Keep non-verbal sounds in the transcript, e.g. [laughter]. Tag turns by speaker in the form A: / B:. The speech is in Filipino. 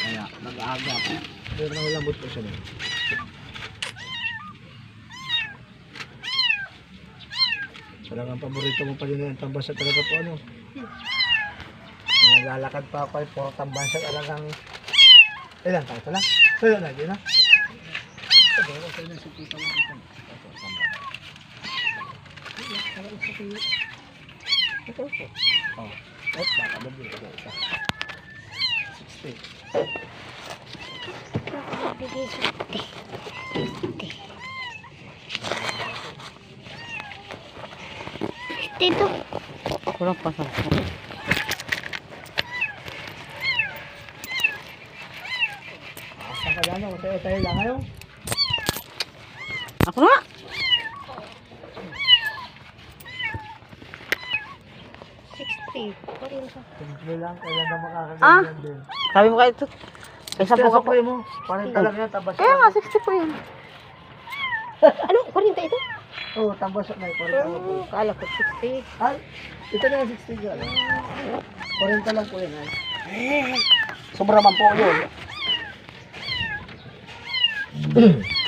A: Kaya, nag-aaga pa. Pero nalambot po siya doon. Talagang paborito mo pa din yung tambasa talaga po ano. Yung naglalakad pa ako ay puro tambasa talagang ilan tayo? Ito yun na, yun na. Ito, po. Oh. Oh, baka ba dito? Ito.
B: てと
A: コラッパさん。あ
B: こら
C: 60. Pareho siya.
A: Simple lang, talaga makakaganda
B: ah?
A: din.
B: Sabi mo kayo, kaysa po ka po.
A: mo, 40 lang yan, tabas
B: Kaya nga, 60 po yun. [laughs]
C: ano, 40 ito?
A: Oo, oh, tabas na yun,
C: 40. Kala ko, 60.
A: Ay, ito na yung 60 dyan. 40 lang po yun. Sobra man po yun. [clears throat]